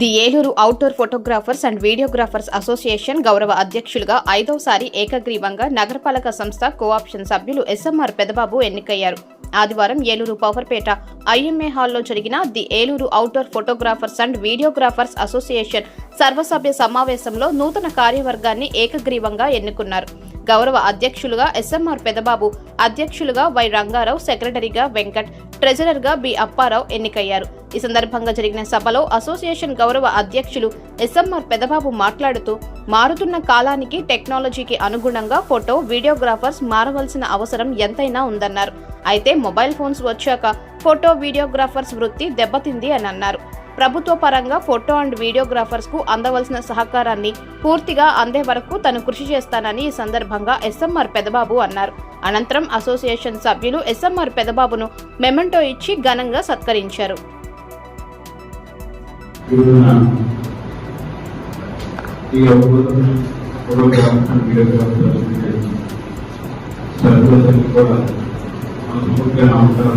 The Eluru outdoor photographers and videographers association గౌరవ అధ్యక్షులుగా ఐదవసారి ఏకగ్రీవంగా నగరపాలక సంస్థ కోఆప్షన్ సభ్యులు ఎస్ఎంఆర్ పెదబాబు ఎన్నికయ్యారు. ఆదివారం ఏలూరు పవర్పేట ఐఎంఏ హాల్లో జరిగిన the Eluru outdoor photographers and videographers association సర్వసభ్య సమావేశంలో నూతన కార్యవర్గాన్ని ఏకగ్రీవంగా ఎన్నుకున్నారు. గౌరవ అధ్యక్షులుగా ఎస్ఎంఆర్ పెదబాబు అధ్యక్షులుగా వై రంగారావు సెక్రటరీగా వెంకట్ ట్రెజరర్గా బి అప్పారావు ఎన్నికయ్యారు. ఈ సందర్భంగా జరిగిన సభలో అసోసియేషన్ గౌరవ అధ్యక్షులు ఎస్ఎంఆర్ పెదబాబు మాట్లాడుతూ మారుతున్న కాలానికి టెక్నాలజీకి అనుగుణంగా ఫోటో వీడియోగ్రాఫర్స్ మారవలసిన అవసరం ఎంతైనా ఉందన్నారు. అయితే మొబైల్ ఫోన్స్ వచ్చాక ఫోటో వీడియోగ్రాఫర్స్ వృత్తి దెబ్బతింది అని అన్నారు. ప్రభుత్వ పరంగా ఫోటో అండ్ వీడియోగ్రాఫర్స్కు అందవలసిన సహకారాన్ని పూర్తిగా అందే వరకు తను కృషి చేస్తానని ఈ సందర్భంగా ఎస్ఎంఆర్ పెదబాబు అన్నారు. అనంతరం అసోసియేషన్ సభ్యులు ఎస్ఎంఆర్ పెదబాబును మెమెంటో ఇచ్చి ఘనంగా సత్కరించారు. కూడా మనస్ఫూర్తిగా నమస్కారం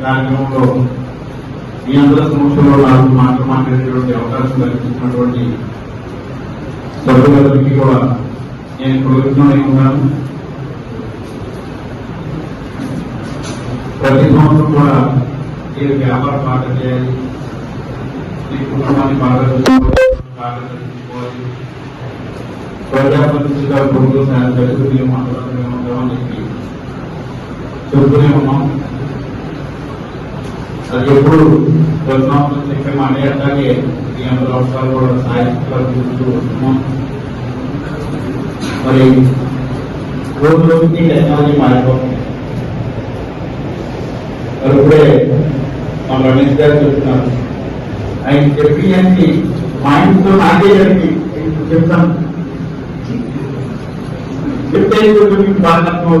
కార్యక్రమంలో మీ అందరి సమక్షంలో నాకు మాటలు మాట్లాడేటువంటి అవకాశం కల్పించినటువంటి సభ్యులందరికీ కూడా నేను కృతజ్ఞుడై ఉన్నాను ప్రతి సంవత్సరం కూడా మీరు వ్యాపారం బాగా చేయాలి మీ కుటుంబాన్ని బాగా చూసుకోవాలి బాగా చదివించుకోవాలి ప్రజాప్రతినిధిగా ప్రభుత్వ సాయం జరుగుతూనే మాట్లాడుతూనే ఉంటామని చెప్పి చెబుతూనే ఉన్నాం అది ఎప్పుడు ప్రతి సంవత్సరం చెప్పే మాట అట్లాగే ఈ అందరూ అవసరాలు కూడా సాధిస్తూ వస్తున్నాం మరి రోజు రోజుకి టెక్నాలజీ మారిపోతుంది మరి ఇప్పుడే మా రమేష్ గారు చెప్తున్నారు ఆయన చెప్పినన్ని మా ఇంట్లో నాకే జరిగి చెప్తాను చెప్తే కొంచెం బాగా తక్కువ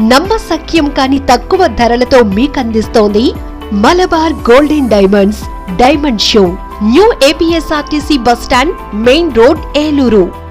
నమ్మసక్యం కాని తక్కువ ధరలతో మీకందిస్తోంది Malabar golden diamonds diamond show. New APSRTC bus stand main road Eluru.